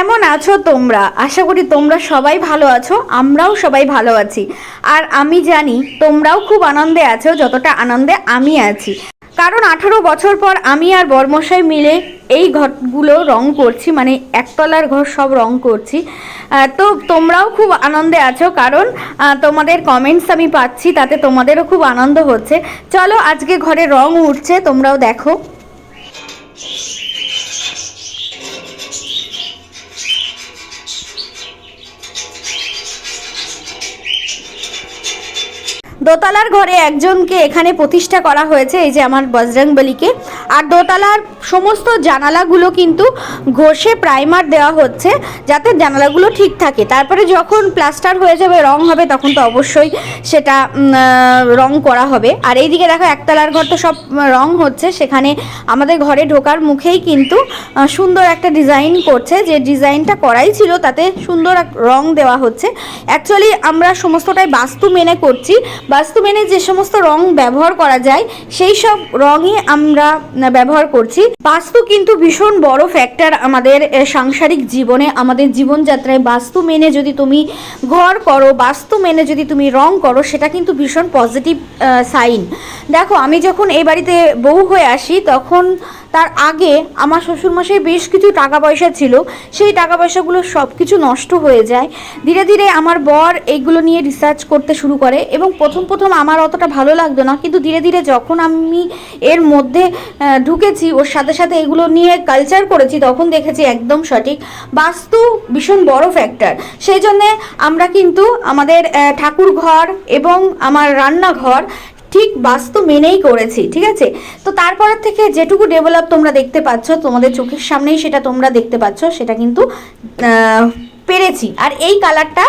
কেমন আছো তোমরা? আশা করি তোমরা সবাই ভালো আছো, আমরাও সবাই ভালো আছি। আর আমি জানি তোমরাও খুব আনন্দে আছো, যতটা আনন্দে আমি আছি। কারণ আঠারো বছর পর আমি আর বর্মশাই মিলে এই ঘরগুলো রং করছি মানে একতলার ঘর সব রং করছি। তো তোমরাও খুব আনন্দে আছো, কারণ তোমাদের কমেন্টস আমি পাচ্ছি, তাতে তোমাদেরও খুব আনন্দ হচ্ছে। চলো আজকে ঘরে রং উঠছে, তোমরাও দেখো। দোতলার ঘরে একজনকে এখানে প্রতিষ্ঠা করা হয়েছে, এই যে আমার বজরং বলিকে আর দোতলার সমস্ত জানালাগুলো কিন্তু ঘষে প্রাইমার দেওয়া হচ্ছে যাতে জানালাগুলো ঠিক থাকে। তারপরে যখন প্লাস্টার হয়ে যাবে, রং হবে, তখন তো অবশ্যই সেটা রং করা হবে। আর এইদিকে দেখো, একতলার ঘর তো সব রং হচ্ছে। সেখানে আমাদের ঘরে ঢোকার মুখেই কিন্তু সুন্দর একটা ডিজাইন করছে। যে ডিজাইনটা করাই ছিল, তাতে সুন্দর রং দেওয়া হচ্ছে। অ্যাকচুয়ালি আমরা সমস্তটাই বাস্তু মেনে করছি। বাস্তু মেনে যে সমস্ত রং ব্যবহার করা যায়, সেই সব রঙই আমরা ব্যবহার করছি। বাস্তু কিন্তু ভীষণ বড় ফ্যাক্টর আমাদের সাংসারিক জীবনে আমাদের জীবনযাত্রায় বাস্তু মেনে যদি তুমি ঘর করো, বাস্তু মেনে যদি তুমি রং করো, সেটা কিন্তু ভীষণ পজিটিভ সাইন দেখো, আমি যখন এই বাড়িতে বউ হয়ে আসি, তখন তার আগে আমার শ্বশুরমশাই বেশ কিছু টাকা পয়সা ছিল, সেই টাকা পয়সাগুলো সব কিছু নষ্ট হয়ে যায়। ধীরে ধীরে আমার বর এইগুলো নিয়ে রিসার্চ করতে শুরু করে এবং প্রথম প্রথম আমার অতটা ভালো লাগতো না, কিন্তু ধীরে ধীরে যখন আমি এর মধ্যে ঢুকেছি, ওর সাথে সাথে এগুলো নিয়ে কালচার করেছি, তখন দেখেছি একদম সঠিক। বাস্তু ভীষণ বড় ফ্যাক্টর সেই জন্যে আমরা কিন্তু আমাদের ঠাকুর ঘর এবং আমার রান্নাঘর ঠিক বাস্তু মেনেই করেছি, ঠিক আছে? তো তারপর থেকে যেটুকু ডেভেলপ তোমরা দেখতে পাচ্ছ, তোমাদের চোখের সামনেই সেটা তোমরা দেখতে পাচ্ছ, সেটা কিন্তু পেরেছি। আর এই কালারটা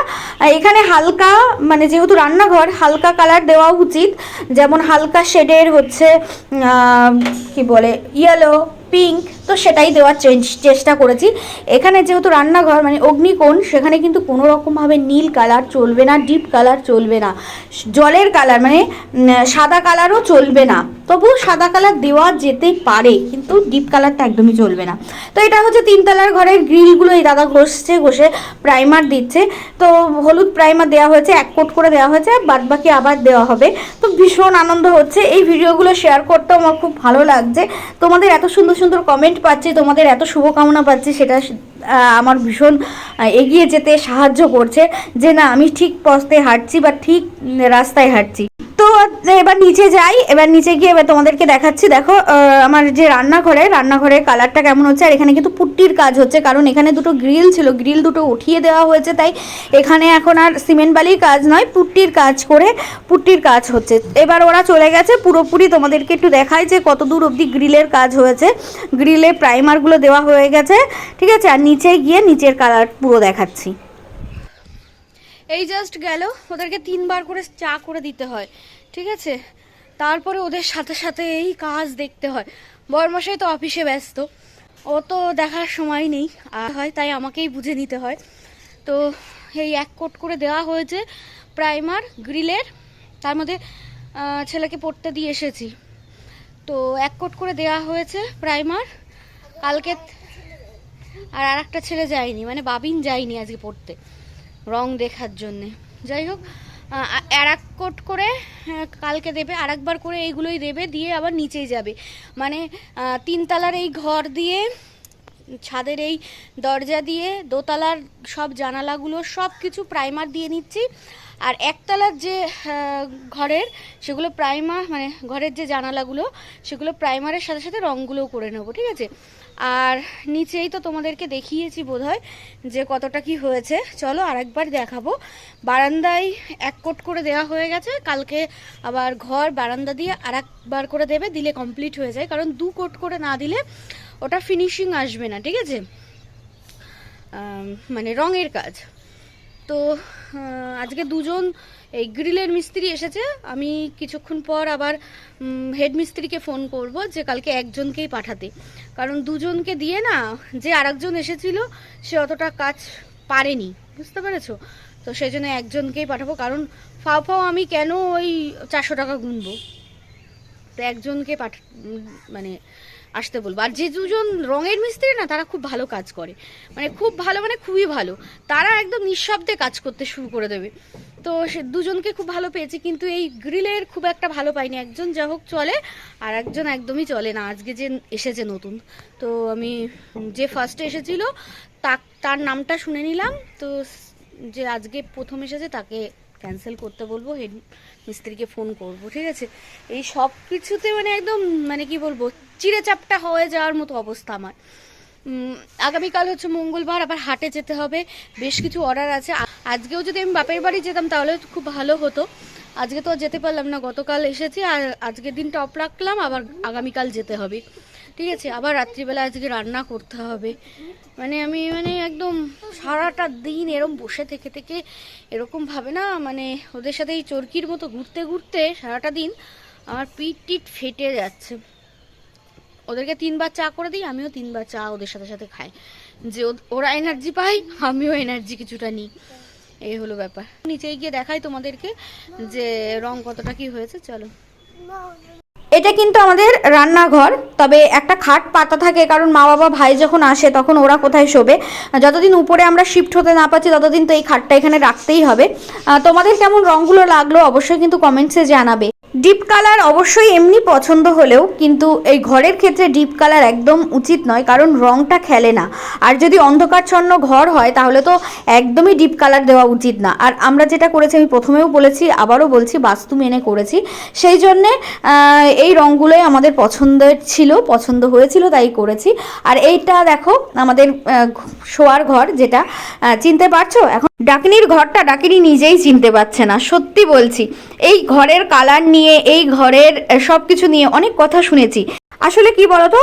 এখানে হালকা মানে যেহেতু রান্নাঘর, হালকা কালার দেওয়া উচিত। যেমন হালকা শেডের হচ্ছে কি বলে ইয়েলো পিঙ্ক তো সেটাই দেওয়ার চেষ্টা করেছি। এখানে যেহেতু রান্নাঘর মানে অগ্নিকোণ, সেখানে কিন্তু কোনো রকমভাবে নীল কালার চলবে না, ডিপ কালার চলবে না। জলের কালার মানে সাদা কালারও চলবে না। তবু সাদা কালার দেওয়া যেতে পারে, কিন্তু ডিপ কালারটা একদমই চলবে না। তো এটা হচ্ছে তিনতলার ঘরের গ্রিলগুলো, এই দাদা ঘষছে, ঘষে প্রাইমার দিচ্ছে। তো হলুদ প্রাইমার দেওয়া হয়েছে, এক কোট করে দেওয়া হয়েছে বাদ বাকি আবার দেওয়া হবে। তো ভীষণ আনন্দ হচ্ছে, এই ভিডিওগুলো শেয়ার করতেও আমার খুব ভালো লাগছে। তোমাদের এত সুন্দর সুন্দর কমেন্ট পাচ্ছি, তোমাদের এত শুভকামনা পাচ্ছি, সেটা আমার ভীষণ এগিয়ে যেতে সাহায্য করছে যে না, আমি ঠিক পথে হাঁটছি বা ঠিক রাস্তায় হাঁটছি। তো এবার নিচে যাই, এবার নিচে গিয়ে এবার তোমাদেরকে দেখাচ্ছি। দেখো আমার যে রান্নাঘরে রান্নাঘরের কালারটা কেমন হচ্ছে, আর এখানে কিন্তু পুট্টির কাজ হচ্ছে, কারণ এখানে দুটো গ্রিল ছিল গ্রিল দুটো উঠিয়ে দেওয়া হয়েছে, তাই এখানে এখন আর সিমেন্ট বালির কাজ নয়, পুট্টির কাজ করে পুট্টির কাজ হচ্ছে। এবার ওরা চলে গেছে, পুরোপুরি তোমাদেরকে একটু দেখায় যে কত দূর অবধি গ্রিলের কাজ হয়েছে। গ্রিলে প্রাইমারগুলো দেওয়া হয়ে গেছে, ঠিক আছে? আর নিচে গিয়ে নিচের কালার পুরো দেখাচ্ছি। এই জাস্ট গেল, ওদেরকে তিনবার করে চা করে দিতে হয়, ঠিক আছে? তারপরে ওদের সাথে সাথে এই কাজ দেখতে হয়। বরমশাই তো অফিসে ব্যস্ত, ও তো দেখার সময় নেই হয় তাই আমাকেই বুঝে নিতে হয়। তো এই এক কোট করে দেওয়া হয়েছে প্রাইমার, গ্রিলের, তার মধ্যে ছেলেকে পড়তে দিয়ে এসেছি। তো এক কোট করে দেওয়া হয়েছে প্রাইমার, কালকে আর আর একটা ছেলে যায়নি মানে বাবিন যায়নি আজকে পড়তে। রং দেখার জন্যে। যাই হোক আর এক কোট করে কালকে দেবে, আর একবার করে এইগুলোই দেবে, দিয়ে আবার নিচেই যাবে। মানে তিনতলার এই ঘর দিয়ে, ছাদের এই দরজা দিয়ে, দোতলার সব জানালাগুলো, সব কিছু প্রাইমার দিয়ে নিচ্ছি। আর একতলার যে ঘরের, সেগুলো প্রাইমার মানে ঘরের যে জানালাগুলো, সেগুলো প্রাইমারের সাথে সাথে রঙগুলোও করে নেব, ঠিক আছে? আর নিচেই তো তোমাদেরকে দেখিয়েছি বোধহয় যে কতটা কি হয়েছে। চলো আরেকবার দেখাবো। বারান্দায় এক কোট করে দেওয়া হয়ে গেছে। কালকে আবার ঘর, বারান্দা দিয়ে আর একবার করে দেবে, দিলে কমপ্লিট হয়ে যায়। কারণ দু কোট করে না দিলে ওটা ফিনিশিং আসবে না, ঠিক আছে? মানে রঙের কাজ। তো আজকে দুজন এই গ্রিলের মিস্ত্রি এসেছে। আমি কিছুক্ষণ পর আবার হেড মিস্ত্রিকে ফোন করব যে কালকে একজনকেই পাঠাতে। কারণ দুজনকে দিয়ে না, যে আরেকজন এসেছিল, সে অতটা কাজ পারেনি। বুঝতে পেরেছ? তো সেই জন্য একজনকেই পাঠাবো। কারণ ফাও ফাও আমি কেন ওই চারশো টাকা গুনবো? তো একজনকে পাঠা মানে আসতে বলব। আর যে দুজন রঙের মিস্ত্রি না, তারা খুব ভালো কাজ করে। মানে খুব ভালো মানে খুবই ভালো। তারা একদম নিঃশব্দে কাজ করতে শুরু করে দেবে। তো সে দুজনকে খুব ভালো পেয়েছি, কিন্তু এই গ্রিলের খুব একটা ভালো পাইনি। একজন যা হোক চলে, আর একজন একদমই চলে না। আজকে যে এসেছে নতুন। তো আমি যে ফার্স্টে এসেছিল তা তার নামটা শুনে নিলাম। তো যে আজকে প্রথম এসেছে, তাকে ক্যান্সেল করতে বলব, হেড মিস্ত্রিকে ফোন করব, ঠিক আছে? এই সব কিছুতে মানে একদম মানে কি বলব চিড়ে চাপটা হয়ে যাওয়ার মতো অবস্থা আমার। আগামীকাল হচ্ছে মঙ্গলবার, আবার হাটে যেতে হবে, বেশ কিছু অর্ডার আছে। আজকেও যদি আমি বাপের বাড়ি যেতাম তাহলে খুব ভালো হতো। আজকে তো যেতে পারলাম না, গতকাল এসেছি, আর আজকের দিনটা অফ রাখলাম, আবার আগামীকাল যেতে হবে। ঠিক আছে, আবার রাত্রিবেলা আজকে রান্না করতে হবে। মানে আমি মানে একদম সারাটা দিন এরকম বসে থেকে থেকে এরকম ভাবে না মানে ওদের সাথে এই চরকির মতো ঘুরতে ঘুরতে সারাটা দিন আমার পিঠ টিট ফেটে যাচ্ছে। ওদেরকে তিনবার চা করে দিই, আমিও তিনবার চা ওদের সাথে সাথে খাই। যে ওরা এনার্জি পাই আমিও এনার্জি কিছুটা নিই। এই হলো ব্যাপার। নিচে গিয়ে দেখাই তোমাদেরকে যে রং কতটা কি হয়েছে, চলো। এটা কিন্তু আমাদের রান্নাঘর, তবে একটা খাট পাতা থাকে কারণ মা বাবা, ভাই যখন আসে তখন ওরা কোথায় শোবে। যতদিন উপরে আমরা শিফট হতে না পারছি, ততদিন তো এই খাটটা এখানে রাখতেই হবে। তোমাদের কেমন রঙগুলো লাগল অবশ্যই কিন্তু কমেন্টসে জানাবে। ডিপ কালার অবশ্যই এমনি পছন্দ হলেও কিন্তু এই ঘরের ক্ষেত্রে ডিপ কালার একদম উচিত নয়, কারণ রংটা খেলে না। আর যদি অন্ধকারচ্ছন্ন ঘর হয়, তাহলে তো একদমই ডিপ কালার দেওয়া উচিত না। আর আমরা যেটা করেছি, আমি প্রথমেও বলেছি, আবারও বলছি, বাস্তু মেনে করেছি। সেই জন্যে এই রঙগুলোই আমাদের পছন্দের ছিল, পছন্দ হয়েছিল, তাই করেছি। আর এইটা দেখো, আমাদের শোয়ার ঘর যেটা চিনতে পারছ? এখন ডাকিনির ঘরটা ডাকিনি নিজেই চিনতে পারছে না, সত্যি বলছি। এই ঘরের কালার নিয়ে, এই ঘরের সব কিছু নিয়ে অনেক কথা শুনেছি। আসলে কি বলতো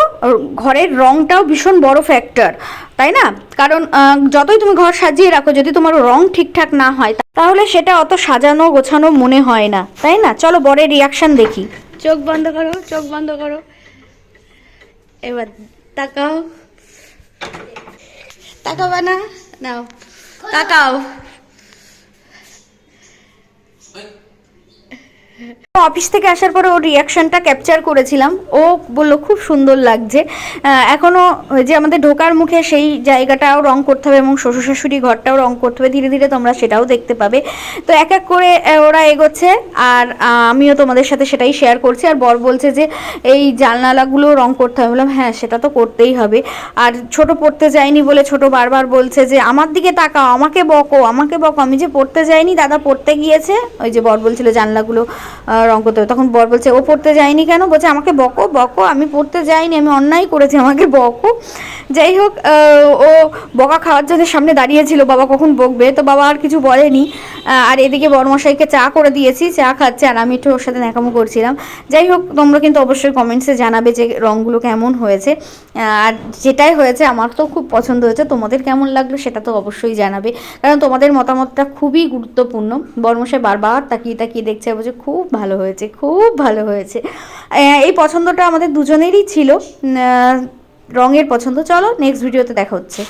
ঘরের রংটাও ভীষণ বড় ফ্যাক্টর তাই না? কারণ যতই তুমি ঘর সাজিয়ে রাখো, যদি তোমার রং ঠিকঠাক না হয়, তাহলে সেটা অত সাজানো গোছানো মনে হয় না, তাই না? চলো বরের রিয়াকশন দেখি। চোখ বন্ধ করো, চোখ বন্ধ করো। এবার তাকাও। তাকাবা না, নাও। তাকাও অফিস থেকে আসার পরে ওর রিয়াকশনটা ক্যাপচার করেছিলাম। ও বলল, খুব সুন্দর লাগছে। এখনও যে আমাদের ঢোকার মুখে সেই জায়গাটাও রং করতে হবে এবং শ্বশুর শাশুড়ি ঘরটাও রং করতে হবে। ধীরে ধীরে তোমরা সেটাও দেখতে পাবে। তো এক এক করে ওরা এগোচ্ছে আর আমিও তোমাদের সাথে সেটাই শেয়ার করছি। আর বর বলছে যে, এই জানলাগুলো রং করতে হবে। বললাম হ্যাঁ সেটা তো করতেই হবে। আর ছোট পড়তে যায়নি বলে ছোট বারবার বলছে যে, আমার দিকে তাকাও, আমাকে বকো আমাকে বকো। আমি যে পড়তে যাইনি, দাদা পড়তে গিয়েছে। ওই যে বর বলছিল, জানলাগুলো আহ, রং করতে হবে তখন বর বলছে ও পড়তে যায়নি কেন? বলছে আমাকে বকো বকো আমি পড়তে যাইনি আমি অন্যায় করেছি আমাকে বকো। যাই হোক ও বকা খাওয়ার জন্য সামনে দাঁড়িয়েছিল বাবা কখন বকবে? তো বাবা আর কিছু বলেনি। আর এদিকে বড়মশাইকে চা করে দিয়েছি চা খাচ্ছে আর আমি একটু ওর সাথে ন্যাকামো করছিলাম। যাই হোক তোমরা কিন্তু অবশ্যই কমেন্টসে জানাবে যে রঙগুলো কেমন হয়েছে। আর যেটাই হয়েছে আমার তো খুব পছন্দ হয়েছে তোমাদের কেমন লাগল সেটা তো অবশ্যই জানাবে। কারণ তোমাদের মতামতটা খুবই গুরুত্বপূর্ণ। বর্মশাই বারবার তাকিয়ে তাকিয়ে দেখছে বলছে খুব ভালো হয়েছে, খুব ভালো হয়েছে। এই পছন্দটা আমাদের দুজনেরই ছিল। রঙের পছন্দ। চলো নেক্সট ভিডিওতে দেখা হচ্ছে।